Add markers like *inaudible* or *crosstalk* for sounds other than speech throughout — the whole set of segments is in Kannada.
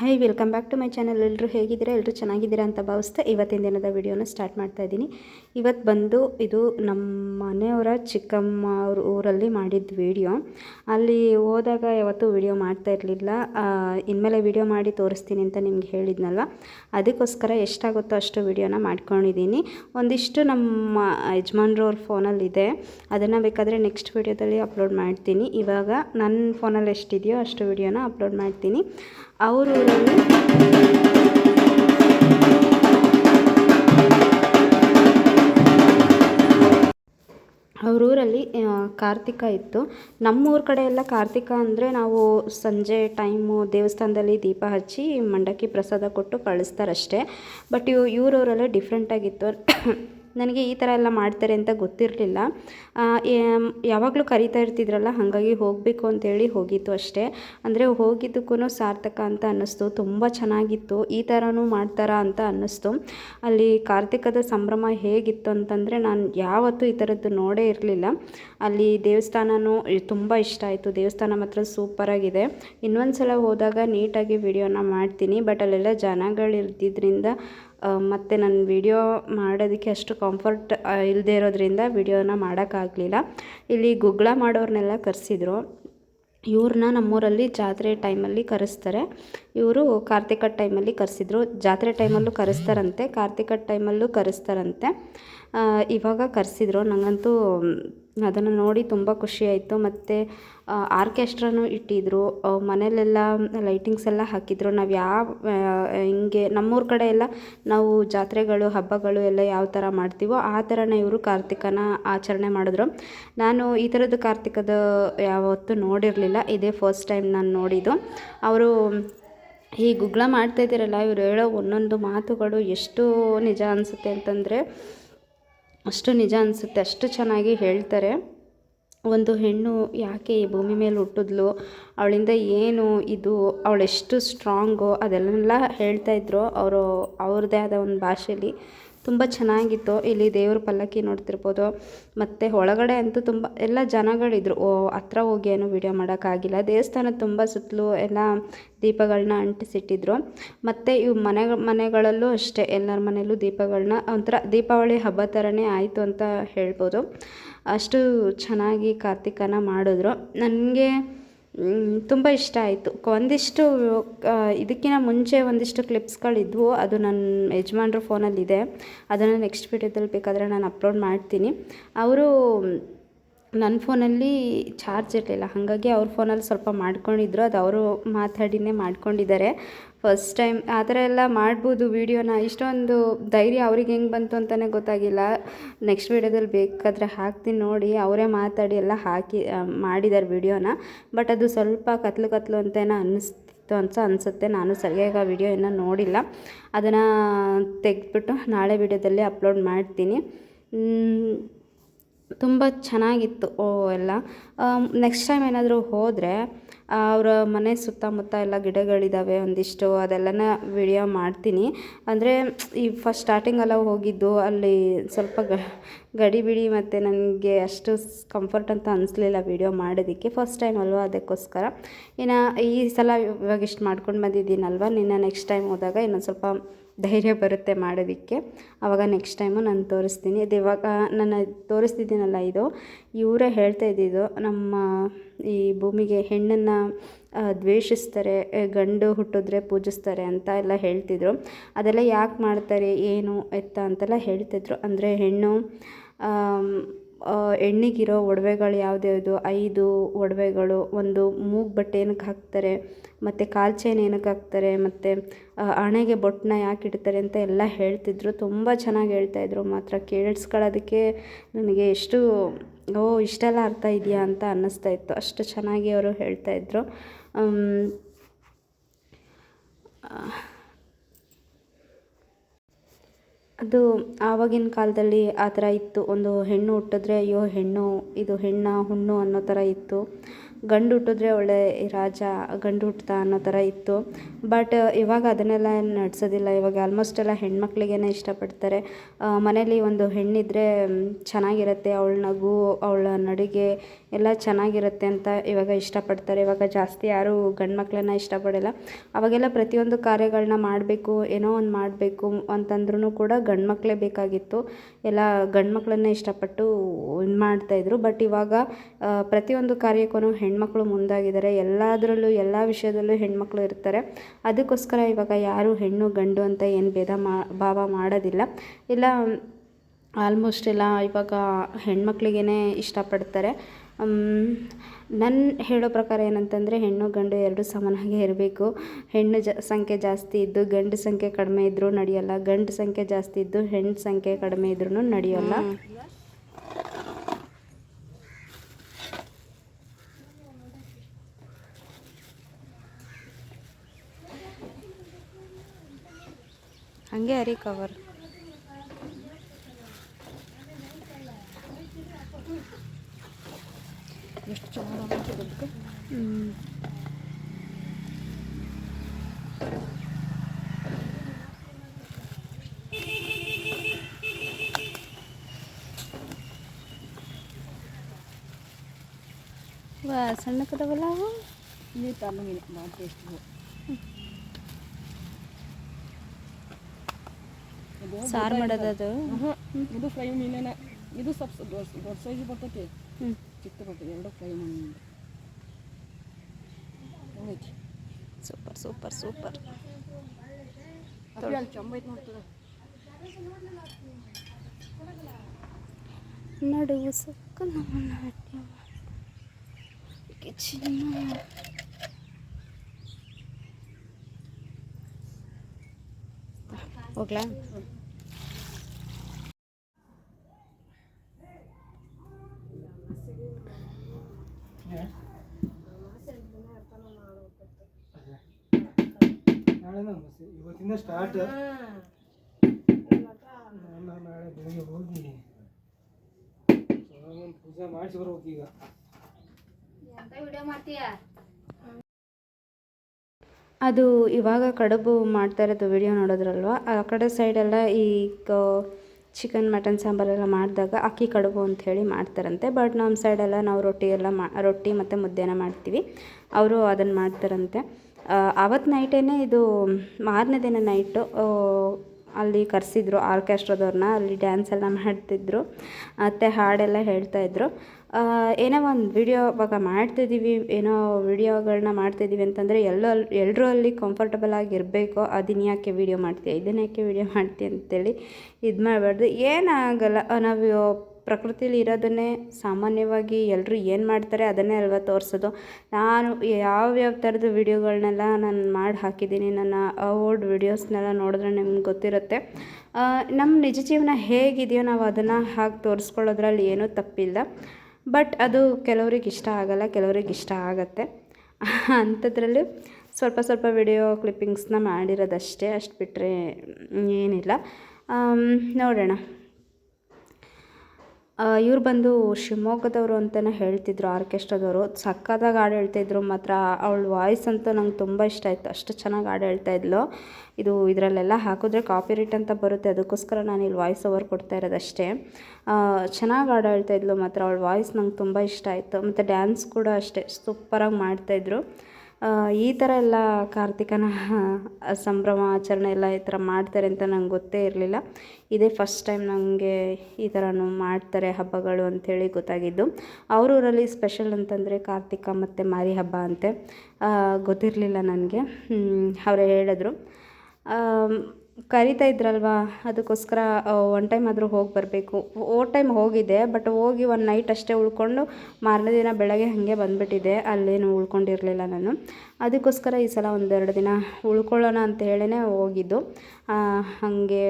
Hi, welcome back to my channel. ಎಲ್ಲರೂ ಹೇಗಿದ್ದೀರಾ? ಎಲ್ಲರೂ ಚೆನ್ನಾಗಿದ್ದೀರಾ ಅಂತ ಭಾವಿಸ್ತಾ ಇವತ್ತಿನ ದಿನದ ವಿಡಿಯೋನ ಸ್ಟಾರ್ಟ್ ಮಾಡ್ತಾ ಇದ್ದೀನಿ. ಇವತ್ತು ಬಂದು ಇದು ನಮ್ಮ ಮನೆಯವರ ಚಿಕ್ಕಮ್ಮ ಅವ್ರ ಊರಲ್ಲಿ ಮಾಡಿದ ವಿಡಿಯೋ. ಅಲ್ಲಿ ಹೋದಾಗ ಯಾವತ್ತೂ ವಿಡಿಯೋ ಮಾಡ್ತಾ ಇರಲಿಲ್ಲ. ಇನ್ಮೇಲೆ ವಿಡಿಯೋ ಮಾಡಿ ತೋರಿಸ್ತೀನಿ ಅಂತ ನಿಮ್ಗೆ ಹೇಳಿದ್ನಲ್ವ ಅದಕ್ಕೋಸ್ಕರ ಎಷ್ಟಾಗುತ್ತೋ ಅಷ್ಟು ವಿಡಿಯೋನ ಮಾಡ್ಕೊಂಡಿದ್ದೀನಿ. ಒಂದಿಷ್ಟು ನಮ್ಮ ಯಜಮಾನ್ರು ಅವ್ರ ಫೋನಲ್ಲಿದೆ. ಅದನ್ನು ಬೇಕಾದರೆ ನೆಕ್ಸ್ಟ್ ವಿಡಿಯೋದಲ್ಲಿ ಅಪ್ಲೋಡ್ ಮಾಡ್ತೀನಿ. ಇವಾಗ ನನ್ನ ಫೋನಲ್ಲಿ ಎಷ್ಟಿದೆಯೋ ಅಷ್ಟು ವಿಡಿಯೋನ ಅಪ್ಲೋಡ್ ಮಾಡ್ತೀನಿ. ಅವ್ರ ಊರಲ್ಲಿ ಅವ್ರ ಊರಲ್ಲಿ ಆ, ಕಾರ್ತಿಕ ಇತ್ತು. ನಮ್ಮೂರ ಕಡೆ ಎಲ್ಲ ಕಾರ್ತಿಕ ಅಂದರೆ ನಾವು ಸಂಜೆ ಟೈಮು ದೇವಸ್ಥಾನದಲ್ಲಿ ದೀಪ ಹಚ್ಚಿ ಮಂಡಕ್ಕಿ ಪ್ರಸಾದ ಕೊಟ್ಟು ಕಳಿಸ್ತಾರಷ್ಟೇ. ಬಟ್ ಇವ್ ಇವರವರೆಲ್ಲ ಡಿಫ್ರೆಂಟಾಗಿತ್ತು *coughs* ನನಗೆ ಈ ಥರ ಎಲ್ಲ ಮಾಡ್ತಾರೆ ಅಂತ ಗೊತ್ತಿರಲಿಲ್ಲ. ಯಾವಾಗಲೂ ಕರಿತಾ ಇರ್ತಿದ್ರಲ್ಲ, ಹಾಗಾಗಿ ಹೋಗಬೇಕು ಅಂತೇಳಿ ಹೋಗಿತ್ತು ಅಷ್ಟೇ. ಅಂದರೆ ಹೋಗಿದ್ದಕ್ಕೂ ಸಾರ್ಥಕ ಅಂತ ಅನ್ನಿಸ್ತು, ತುಂಬ ಚೆನ್ನಾಗಿತ್ತು. ಈ ಥರನೂ ಮಾಡ್ತಾರಾ ಅಂತ ಅನ್ನಿಸ್ತು. ಅಲ್ಲಿ ಕಾರ್ತಿಕದ ಸಂಭ್ರಮ ಹೇಗಿತ್ತು ಅಂತಂದರೆ, ನಾನು ಯಾವತ್ತೂ ಈ ಥರದ್ದು ನೋಡೇ ಇರಲಿಲ್ಲ. ಅಲ್ಲಿ ದೇವಸ್ಥಾನವೂ ತುಂಬ ಇಷ್ಟ ಆಯಿತು. ದೇವಸ್ಥಾನ ಮಾತ್ರ ಸೂಪರಾಗಿದೆ ಇನ್ನೊಂದು ಸಲ ಹೋದಾಗ ನೀಟಾಗಿ ವಿಡಿಯೋನ ಮಾಡ್ತೀನಿ ಬಟ್ ಅಲ್ಲೆಲ್ಲ ಜನಗಳು ಮತ್ತು ನಾನು ವಿಡಿಯೋ ಮಾಡೋದಕ್ಕೆ ಅಷ್ಟು ಕಂಫರ್ಟ್ ಇಲ್ಲದೆ ಇರೋದ್ರಿಂದ ವಿಡಿಯೋನ ಮಾಡೋಕ್ಕಾಗಲಿಲ್ಲ. ಇಲ್ಲಿ ಗುಗ್ಗಳ ಮಾಡೋರನ್ನೆಲ್ಲ ಕರೆಸಿದ್ರು. ಇವ್ರನ್ನ ನಮ್ಮೂರಲ್ಲಿ ಜಾತ್ರೆ ಟೈಮಲ್ಲಿ ಕರೆಸ್ತಾರೆ. ಇವರು ಕಾರ್ತಿಕ ಟೈಮಲ್ಲಿ ಕರೆಸಿದ್ರು. ಜಾತ್ರೆ ಟೈಮಲ್ಲೂ ಕರೆಸ್ತಾರಂತೆ. ಕಾರ್ತಿಕ ಟೈಮಲ್ಲೂ ಕರೆಸ್ತಾರಂತೆ. ಇವಾಗ ಕರೆಸಿದ್ರು. ನನಗಂತೂ ಅದನ್ನು ನೋಡಿ ತುಂಬ ಖುಷಿ ಆಯಿತು. ಮತ್ತು ಆರ್ಕೆಸ್ಟ್ರಾನು ಇಟ್ಟಿದ್ದರು ಆ, ಮನೇಲೆಲ್ಲ ಲೈಟಿಂಗ್ಸ್ ಎಲ್ಲ ಹಾಕಿದ್ರು. ನಾವು ಯಾವ ಹಿಂಗೆ ನಮ್ಮೂರ ಕಡೆ ಎಲ್ಲ ನಾವು ಜಾತ್ರೆಗಳು ಹಬ್ಬಗಳು ಎಲ್ಲ ಯಾವ ಥರ ಮಾಡ್ತೀವೋ ಆ ಥರನೇ ಇವರು ಕಾರ್ತಿಕನ ಆಚರಣೆ ಮಾಡಿದ್ರು. ನಾನು ಈ ಥರದ್ದು ಕಾರ್ತಿಕದ ಯಾವತ್ತೂ ನೋಡಿರಲಿಲ್ಲ. ಇದೇ ಫಸ್ಟ್ ಟೈಮ್ ನಾನು ನೋಡಿದ್ದು. ಅವರು ಈ ಗುಗ್ಗಳ ಮಾಡ್ತಾಯಿದ್ದೀರಲ್ಲ ಇವ್ರು ಹೇಳೋ ಒಂದೊಂದು ಮಾತುಗಳು ಎಷ್ಟು ನಿಜ ಅನಿಸುತ್ತೆ ಅಂತಂದರೆ ಅಷ್ಟು ನಿಜ ಅನಿಸುತ್ತೆ, ಅಷ್ಟು ಚೆನ್ನಾಗಿ ಹೇಳ್ತಾರೆ. ಒಂದು ಹೆಣ್ಣು ಯಾಕೆ ಈ ಭೂಮಿ ಮೇಲೆ ಹುಟ್ಟಿದ್ಲು, ಅವಳಿಂದ ಏನು ಇದು, ಅವಳೆಷ್ಟು ಸ್ಟ್ರಾಂಗು ಅದೆಲ್ಲ ಹೇಳ್ತಾಯಿದ್ರು ಅವರು, ಅವ್ರದ್ದೇ ಆದ ಒಂದು ಭಾಷೆಯಲ್ಲಿ ತುಂಬ ಚೆನ್ನಾಗಿತ್ತು. ಇಲ್ಲಿ ದೇವ್ರ ಪಲ್ಲಕ್ಕಿ ನೋಡ್ತಿರ್ಬೋದು. ಮತ್ತು ಒಳಗಡೆ ಅಂತೂ ತುಂಬ, ಎಲ್ಲ ಜನಗಳಿದ್ರು, ಓ, ಹತ್ರ ಹೋಗಿ ಏನು ವೀಡಿಯೋ ಮಾಡೋಕ್ಕಾಗಿಲ್ಲ. ದೇವಸ್ಥಾನ ತುಂಬ ಸುತ್ತಲೂ ಎಲ್ಲ ದೀಪಗಳನ್ನ ಅಂಟಿಸಿಟ್ಟಿದ್ರು. ಮತ್ತು ಇವು ಮನೆ, ಮನೆಗಳಲ್ಲೂ ಅಷ್ಟೇ, ಎಲ್ಲರ ಮನೆಯಲ್ಲೂ ದೀಪಗಳನ್ನ ಒಂಥರ ದೀಪಾವಳಿ ಹಬ್ಬ ಥರನೇ ಆಯಿತು ಅಂತ ಹೇಳ್ಬೋದು. ಅಷ್ಟು ಚೆನ್ನಾಗಿ ಕಾರ್ತಿಕನ ಮಾಡಿದ್ರು. ನನಗೆ ತುಂಬ ಇಷ್ಟ ಆಯಿತು. ಒಂದಿಷ್ಟು ಇದಕ್ಕಿಂತ ಮುಂಚೆ ಒಂದಿಷ್ಟು ಕ್ಲಿಪ್ಸ್ಗಳಿದ್ವು. ಅದು ನನ್ನ ಯಜಮಾನ್ರ ಫೋನಲ್ಲಿದೆ. ಅದನ್ನು ನೆಕ್ಸ್ಟ್ ವೀಡಿಯೋದಲ್ಲಿ ಬೇಕಾದರೆ ನಾನು ಅಪ್ಲೋಡ್ ಮಾಡ್ತೀನಿ. ಅವರು ನನ್ನ ಫೋನಲ್ಲಿ ಚಾರ್ಜ್ ಇರಲಿಲ್ಲ. ಹಾಗಾಗಿ ಅವ್ರ ಫೋನಲ್ಲಿ ಸ್ವಲ್ಪ ಮಾಡ್ಕೊಂಡಿದ್ರು. ಅದು ಅವರು ಮಾತಾಡಿನೇ ಮಾಡ್ಕೊಂಡಿದ್ದಾರೆ. ಫಸ್ಟ್ ಟೈಮ್ ಆ ಥರ ಎಲ್ಲ ಮಾಡ್ಬೋದು ವೀಡಿಯೋನ. ಇಷ್ಟೊಂದು ಧೈರ್ಯ ಅವ್ರಿಗೆ ಹೆಂಗೆ ಬಂತು ಅಂತಲೇ ಗೊತ್ತಾಗಿಲ್ಲ. ನೆಕ್ಸ್ಟ್ ವೀಡಿಯೋದಲ್ಲಿ ಬೇಕಾದರೆ ಹಾಕ್ತೀನಿ ನೋಡಿ. ಅವರೇ ಮಾತಾಡಿ ಎಲ್ಲ ಹಾಕಿ ಮಾಡಿದ್ದಾರೆ ವೀಡಿಯೋನ. ಬಟ್ ಅದು ಸ್ವಲ್ಪ ಕತ್ಲು ಕತ್ಲು ಅಂತೇನೋ ಅನ್ನಿಸ್ತಿತ್ತು ಅಂತ ಅನಿಸುತ್ತೆ. ನಾನು ಸರಿಯಾಗಿ ಆ ವಿಡಿಯೋ ಇನ್ನೂ ನೋಡಿಲ್ಲ. ಅದನ್ನು ತೆಗೆದ್ಬಿಟ್ಟು ನಾಳೆ ವೀಡಿಯೋದಲ್ಲಿ ಅಪ್ಲೋಡ್ ಮಾಡ್ತೀನಿ. ತುಂಬ ಚೆನ್ನಾಗಿತ್ತು. ಓ, ಎಲ್ಲ. ನೆಕ್ಸ್ಟ್ ಟೈಮ್ ಏನಾದರೂ ಹೋದರೆ ಅವರ ಮನೆ ಸುತ್ತಮುತ್ತ ಎಲ್ಲ ಗಿಡಗಳಿದ್ದಾವೆ ಒಂದಿಷ್ಟು, ಅದೆಲ್ಲನ ವಿಡಿಯೋ ಮಾಡ್ತೀನಿ. ಅಂದರೆ, ಈ ಫಸ್ಟ್ ಸ್ಟಾರ್ಟಿಂಗೆಲ್ಲ ಹೋಗಿದ್ದು, ಅಲ್ಲಿ ಸ್ವಲ್ಪ ಗ, ಗಡಿಬಿಡಿ ಮತ್ತು ನನಗೆ ಅಷ್ಟು ಕಂಫರ್ಟ್ ಅಂತ ಅನಿಸ್ಲಿಲ್ಲ ವಿಡಿಯೋ ಮಾಡೋದಕ್ಕೆ. ಫಸ್ಟ್ ಟೈಮ್ ಅಲ್ವಾ ಅದಕ್ಕೋಸ್ಕರ. ಇನ್ನು ಈ ಸಲ ಇವಾಗ ಇಷ್ಟು ಮಾಡ್ಕೊಂಡು ಬಂದಿದ್ದೀನಲ್ವ? ನಿನ್ನ ನೆಕ್ಸ್ಟ್ ಟೈಮ್ ಹೋದಾಗ ಇನ್ನೊಂದು ಸ್ವಲ್ಪ ಧೈರ್ಯ ಬರುತ್ತೆ ಮಾಡೋದಕ್ಕೆ. ಆವಾಗ ನೆಕ್ಸ್ಟ್ ಟೈಮು ನಾನು ತೋರಿಸ್ತೀನಿ. ಇದು ಇವಾಗ ನಾನು ತೋರಿಸ್ತಿದ್ದೀನಲ್ಲ ಇದು, ಇವರೇ ಹೇಳ್ತಾ ಇದ್ದಿದ್ದು, ನಮ್ಮ ಈ ಭೂಮಿಗೆ ಹೆಣ್ಣನ್ನು ದ್ವೇಷಿಸ್ತಾರೆ ಗಂಡು ಹುಟ್ಟಿದ್ರೆ ಪೂಜಿಸ್ತಾರೆ ಅಂತ ಎಲ್ಲ ಹೇಳ್ತಿದ್ರು. ಅದೆಲ್ಲ ಯಾಕೆ ಮಾಡ್ತಾರೆ, ಏನು, ಎತ್ತ ಅಂತೆಲ್ಲ ಹೇಳ್ತಿದ್ರು. ಅಂದರೆ ಹೆಣ್ಣು ಹೆಣ್ಣಿಗಿರೋ ಒಡವೆಗಳು ಯಾವ್ದ್ಯಾವುದು ಐದು ಒಡವೆಗಳು, ಒಂದು ಮೂಗು ಬಟ್ಟೆ ಏನಕ್ಕೆ ಹಾಕ್ತಾರೆ, ಮತ್ತು ಕಾಲು ಚೈನ್ ಏನಕ್ಕೆ ಹಾಕ್ತಾರೆ, ಮತ್ತು ಹಣೆಗೆ ಬೊಟ್ಟನ್ನ ಯಾಕೆ ಇಡ್ತಾರೆ ಅಂತ ಎಲ್ಲ ಹೇಳ್ತಿದ್ರು. ತುಂಬ ಚೆನ್ನಾಗಿ ಹೇಳ್ತಾಯಿದ್ರು ಮಾತ್ರ ಕೇಳಿಸ್ಕೊಳ್ಳೋದಕ್ಕೆ ನನಗೆ ಎಷ್ಟು, ಓ, ಇಷ್ಟೆಲ್ಲ ಅರ್ಥ ಇದೆಯಾ ಅಂತ ಅನ್ನಿಸ್ತಾ ಇತ್ತು. ಅಷ್ಟು ಚೆನ್ನಾಗಿ ಅವರು ಹೇಳ್ತಾಯಿದ್ರು ಅದು ಆವಾಗಿನ ಕಾಲದಲ್ಲಿ ಆ ಥರ ಇತ್ತು. ಒಂದು ಹೆಣ್ಣು ಹುಟ್ಟಿದ್ರೆ, ಅಯ್ಯೋ, ಹೆಣ್ಣು, ಇದು ಹೆಣ್ಣಾ, ಹುಣ್ಣು ಅನ್ನೋ ಥರ ಇತ್ತು. ಗಂಡು ಹುಟ್ಟಿದ್ರೆ ಒಳ್ಳೆ ರಾಜ, ಗಂಡು ಹುಟ್ಟಿದ ಅನ್ನೋ ಥರ ಇತ್ತು. ಬಟ್ ಇವಾಗ ಅದನ್ನೆಲ್ಲ ನಡೆಸೋದಿಲ್ಲ. ಇವಾಗ ಆಲ್ಮೋಸ್ಟ್ ಎಲ್ಲ ಹೆಣ್ಮಕ್ಳಿಗೇ ಇಷ್ಟಪಡ್ತಾರೆ. ಮನೇಲಿ ಒಂದು ಹೆಣ್ಣಿದ್ರೆ ಚೆನ್ನಾಗಿರುತ್ತೆ. ಅವಳ ನಗು, ಅವಳ ನಡಿಗೆ ಎಲ್ಲ ಚೆನ್ನಾಗಿರುತ್ತೆ ಅಂತ ಇವಾಗ ಇಷ್ಟಪಡ್ತಾರೆ. ಇವಾಗ ಜಾಸ್ತಿ ಯಾರೂ ಗಂಡು ಮಕ್ಕಳನ್ನ ಇಷ್ಟಪಡಲ್ಲ. ಅವಾಗೆಲ್ಲ ಪ್ರತಿಯೊಂದು ಕಾರ್ಯಗಳನ್ನ ಮಾಡಬೇಕು, ಏನೋ ಒಂದು ಮಾಡಬೇಕು ಅಂತಂದ್ರೂ ಕೂಡ ಗಂಡು ಮಕ್ಕಳೇ ಬೇಕಾಗಿತ್ತು. ಎಲ್ಲ ಗಂಡು ಮಕ್ಕಳನ್ನೇ ಇಷ್ಟಪಟ್ಟು ಇದು ಮಾಡ್ತಾಯಿದ್ರು ಬಟ್ ಇವಾಗ ಪ್ರತಿಯೊಂದು ಕಾರ್ಯಕ್ಕೂ ಹೆಣ್ಮಕ್ಳು ಮುಂದಾಗಿದ್ದಾರೆ. ಎಲ್ಲದರಲ್ಲೂ, ಎಲ್ಲ ವಿಷಯದಲ್ಲೂ ಹೆಣ್ಮಕ್ಳು ಇರ್ತಾರೆ. ಅದಕ್ಕೋಸ್ಕರ ಇವಾಗ ಯಾರೂ ಹೆಣ್ಣು, ಗಂಡು ಅಂತ ಏನು ಭೇದ ಮಾ, ಭಾವ ಮಾಡೋದಿಲ್ಲ. ಇಲ್ಲ ಆಲ್ಮೋಸ್ಟ್ ಎಲ್ಲ ಇವಾಗ ಹೆಣ್ಮಕ್ಳಿಗೇ ಇಷ್ಟಪಡ್ತಾರೆ. ನನ್ನ ಹೇಳೋ ಪ್ರಕಾರ ಏನಂತಂದರೆ ಹೆಣ್ಣು ಗಂಡು ಎರಡು ಸಮನಾಗಿ ಇರಬೇಕು. ಹೆಣ್ಣು ಜ, ಸಂಖ್ಯೆ ಜಾಸ್ತಿ ಇದ್ದು ಗಂಡು ಸಂಖ್ಯೆ ಕಡಿಮೆ ಇದ್ದರೂ ನಡೆಯಲ್ಲ. ಗಂಡು ಸಂಖ್ಯೆ ಜಾಸ್ತಿ ಇದ್ದು ಹೆಣ್ಣು ಸಂಖ್ಯೆ ಕಡಿಮೆ ಇದ್ರೂ ನಡೆಯೋಲ್ಲ. ಹಂಗೆ ಅರಿ ಕವರ್ ಎಷ್ಟು ಚೆನ್ನಾಗಿ ಅದಕ್ಕೆ ವಾ ಸಣ್ಣಕ್ಕದವಲ್ಲ ಅವು ನೀರು ತಗೊಂಡಿನಿ ಭಾಳ ಟೇಸ್ಟ್ ಸಾರು ಮಾಡೋದದು ಇದು ಫ್ರೈ ಮೀನೇನ ಇದು ಸ್ವಲ್ಪ ದೊಡ್ಡ ದೊಡ್ಡ ಸೈಜ್ ಬರ್ತೈತಿ ಹ್ಞೂ ಚಿಕ್ಕ ಬರ್ತೈತಿ ಎರಡು ಫ್ರೈ ಮಾಡಿ ಸೂಪರ್ ಸೂಪರ್ ಸೂಪರ್ ನಡುವು ಸುಕ್ಕ ನಾಟ್ಯ ಚಿನ್ನ. ಹೋಗ್ಲಾ? ಬಸ್ ಇವತ್ತಿಂದ ಸ್ಟಾರ್ಟ್ ನಾನು ನಾಳೆ ಬೆಳಿಗ್ಗೆ ಹೋಗಿ ಸೋಮವಾರ ಪೂಜೆ ಮಾಡಿಸಿ ಬರ್ಬೇಕು ಈಗ. ಅದು ಇವಾಗ ಕಡುಬು ಮಾಡ್ತಾ ಇರೋದು ವಿಡಿಯೋ ನೋಡೋದ್ರಲ್ವಾ? ಆ ಕಡೆ ಸೈಡೆಲ್ಲ ಈ ಚಿಕನ್ ಮಟನ್ ಸಾಂಬಾರೆಲ್ಲ ಮಾಡಿದಾಗ ಅಕ್ಕಿ ಕಡುಬು ಅಂಥೇಳಿ ಮಾಡ್ತಾರಂತೆ. ಬಟ್ ನಮ್ಮ ಸೈಡೆಲ್ಲ ನಾವು ರೊಟ್ಟಿ ಎಲ್ಲ ಮಾ ರೊಟ್ಟಿ ಮತ್ತು ಮುದ್ದೆನ ಮಾಡ್ತೀವಿ. ಅವರು ಅದನ್ನು ಮಾಡ್ತಾರಂತೆ. ಆವತ್ತು ನೈಟೇ ಇದು ಮಾರನೇ ದಿನ ನೈಟು ಅಲ್ಲಿ ಕರೆಸಿದ್ರು ಆರ್ಕೆಸ್ಟ್ರಾದವ್ರನ್ನ ಅಲ್ಲಿ ಡ್ಯಾನ್ಸ್ ಎಲ್ಲ ಮಾಡ್ತಿದ್ರು, ಮತ್ತು ಹಾಡೆಲ್ಲ ಹೇಳ್ತಾಯಿದ್ರು ಏನೋ ಒಂದು ವಿಡಿಯೋ ಇವಾಗ ಮಾಡ್ತಿದ್ದೀವಿ ಏನೋ ವಿಡಿಯೋಗಳನ್ನ ಮಾಡ್ತಿದ್ದೀವಿ ಅಂತಂದರೆ ಎಲ್ಲೋ ಎಲ್ಲರೂ ಅಲ್ಲಿ ಕಂಫರ್ಟಬಲ್ ಆಗಿರಬೇಕು ಅದನ್ನ ಯಾಕೆ ವಿಡಿಯೋ ಮಾಡ್ತೀಯ ಇದನ್ನ ಯಾಕೆ ವಿಡಿಯೋ ಮಾಡ್ತೀಯ ಅಂತೇಳಿ ಇದು ಮಾಡಬಾರ್ದು ಏನಾಗಲ್ಲ ನಾವು ಪ್ರಕೃತಿಲಿ ಇರೋದನ್ನೇ ಸಾಮಾನ್ಯವಾಗಿ ಎಲ್ಲರೂ ಏನು ಮಾಡ್ತಾರೆ ಅದನ್ನೇ ಅಲ್ವಾ ತೋರಿಸೋದು. ನಾನು ಯಾವ್ಯಾವ ಥರದ ವಿಡಿಯೋಗಳನ್ನೆಲ್ಲ ನಾನು ಮಾಡಿ ಹಾಕಿದ್ದೀನಿ, ನನ್ನ ಓಲ್ಡ್ ವಿಡಿಯೋಸ್ನೆಲ್ಲ ನೋಡಿದ್ರೆ ನಿಮ್ಗೆ ಗೊತ್ತಿರುತ್ತೆ. ನಮ್ಮ ನಿಜ ಜೀವನ ಹೇಗಿದೆಯೋ ನಾವು ಅದನ್ನು ಹಾಗೆ ತೋರಿಸ್ಕೊಳ್ಳೋದ್ರಲ್ಲಿ ಏನೂ ತಪ್ಪಿಲ್ಲ. ಬಟ್ ಅದು ಕೆಲವ್ರಿಗೆ ಇಷ್ಟ ಆಗಲ್ಲ, ಕೆಲವ್ರಿಗೆ ಇಷ್ಟ ಆಗತ್ತೆ. ಅಂಥದ್ರಲ್ಲಿ ಸ್ವಲ್ಪ ಸ್ವಲ್ಪ ವಿಡಿಯೋ ಕ್ಲಿಪ್ಪಿಂಗ್ಸ್ನ ಮಾಡಿರೋದಷ್ಟೇ, ಅಷ್ಟು ಬಿಟ್ಟರೆ ಏನಿಲ್ಲ. ನೋಡೋಣ. ಇವ್ರು ಬಂದು ಶಿವಮೊಗ್ಗದವರು ಅಂತಲೇ ಹೇಳ್ತಿದ್ರು ಆರ್ಕೆಸ್ಟ್ರಾದವರು. ಸಕ್ಕತ್ತಾಗಿ ಹಾಡು ಹೇಳ್ತಾಯಿದ್ರು ಮಾತ್ರ. ಅವಳ ವಾಯ್ಸ್ ಅಂತೂ ನಂಗೆ ತುಂಬ ಇಷ್ಟ ಆಯಿತು. ಅಷ್ಟು ಚೆನ್ನಾಗಿ ಹಾಡು ಹೇಳ್ತಾಯಿದ್ಲು ಇದು ಇದರಲ್ಲೆಲ್ಲ ಹಾಕಿದ್ರೆ ಕಾಪಿ ರೇಟ್ ಅಂತ ಬರುತ್ತೆ. ಅದಕ್ಕೋಸ್ಕರ ನಾನು ಇಲ್ಲಿ ವಾಯ್ಸ್ ಓವರ್ ಕೊಡ್ತಾ ಇರೋದಷ್ಟೇ. ಚೆನ್ನಾಗಿ ಹಾಡು ಹೇಳ್ತಾಯಿದ್ಲು ಮಾತ್ರ. ಅವಳ ವಾಯ್ಸ್ ನಂಗೆ ತುಂಬ ಇಷ್ಟ ಆಯಿತು. ಮತ್ತು ಡ್ಯಾನ್ಸ್ ಕೂಡ ಅಷ್ಟೇ. ಸೂಪರಾಗಿ ಮಾಡ್ತಾಯಿದ್ರು ಈ ಥರ ಎಲ್ಲ ಕಾರ್ತಿಕನ ಸಂಭ್ರಮ, ಆಚರಣೆ ಎಲ್ಲ ಈ ಥರ ಮಾಡ್ತಾರೆ ಅಂತ ನಂಗೆ ಗೊತ್ತೇ ಇರಲಿಲ್ಲ. ಇದೇ ಫಸ್ಟ್ ಟೈಮ್ ನನಗೆ ಈ ಥರನೂ ಮಾಡ್ತಾರೆ ಹಬ್ಬಗಳು ಅಂಥೇಳಿ ಗೊತ್ತಾಗಿದ್ದು. ಅವ್ರ ಊರಲ್ಲಿ ಸ್ಪೆಷಲ್ ಅಂತಂದರೆ ಕಾರ್ತಿಕ ಮತ್ತು ಮಾರಿ ಹಬ್ಬ ಅಂತೆ. ಗೊತ್ತಿರಲಿಲ್ಲ ನನಗೆ. ಅವರೇ ಹೇಳಿದ್ರು. ಕರಿತಾ ಇದ್ರಲ್ವಾ? ಅದಕ್ಕೋಸ್ಕರ ಒನ್ ಟೈಮ್ ಆದರೂ ಹೋಗಿ ಬರಬೇಕು. ಓ ಟೈಮ್ ಹೋಗಿದ್ದೆ ಬಟ್ ಹೋಗಿ ಒಂದು ನೈಟ್ ಅಷ್ಟೇ ಉಳ್ಕೊಂಡು ಮಾರನೇ ದಿನ ಬೆಳಗ್ಗೆ ಹಾಗೆ ಬಂದುಬಿಟ್ಟಿದ್ದೆ ಅಲ್ಲೇನು ಉಳ್ಕೊಂಡಿರಲಿಲ್ಲ ನಾನು. ಅದಕ್ಕೋಸ್ಕರ ಈ ಸಲ ಒಂದೆರಡು ದಿನ ಉಳ್ಕೊಳ್ಳೋಣ ಅಂತ ಹೇಳಿನೇ ಹೋಗಿದ್ದು. ಹಾಗೆ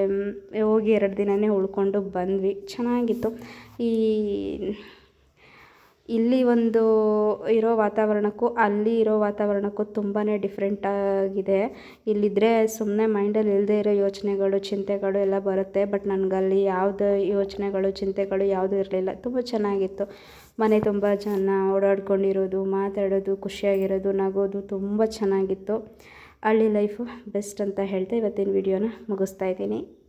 ಹೋಗಿ ಎರಡು ದಿನವೇ ಉಳ್ಕೊಂಡು ಬಂದ್ವಿ. ಚೆನ್ನಾಗಿತ್ತು. ಈ ಇಲ್ಲಿ ಒಂದು ಇರೋ ವಾತಾವರಣಕ್ಕೂ ಅಲ್ಲಿ ಇರೋ ವಾತಾವರಣಕ್ಕೂ ತುಂಬಾ ಡಿಫ್ರೆಂಟ್ ಆಗಿದೆ. ಇಲ್ಲಿದ್ದರೆ ಸುಮ್ಮನೆ ಮೈಂಡಲ್ಲಿ ಇಲ್ಲದೆ ಇರೋ ಯೋಚನೆಗಳು, ಚಿಂತೆಗಳು ಎಲ್ಲ ಬರುತ್ತೆ. ಬಟ್ ನನಗಲ್ಲಿ ಯಾವುದೇ ಯೋಚನೆಗಳು, ಚಿಂತೆಗಳು ಯಾವುದೂ ಇರಲಿಲ್ಲ. ತುಂಬ ಚೆನ್ನಾಗಿತ್ತು. ಮನೆ ತುಂಬ ಜನ ಓಡಾಡ್ಕೊಂಡಿರೋದು, ಮಾತಾಡೋದು, ಖುಷಿಯಾಗಿರೋದು, ನಗೋದು ತುಂಬ ಚೆನ್ನಾಗಿತ್ತು. ಹಳ್ಳಿ ಲೈಫು ಬೆಸ್ಟ್ ಅಂತ ಹೇಳ್ತಾ ಇವತ್ತಿನ ವಿಡಿಯೋನ ಮುಗಿಸ್ತಾ ಇದ್ದೀನಿ.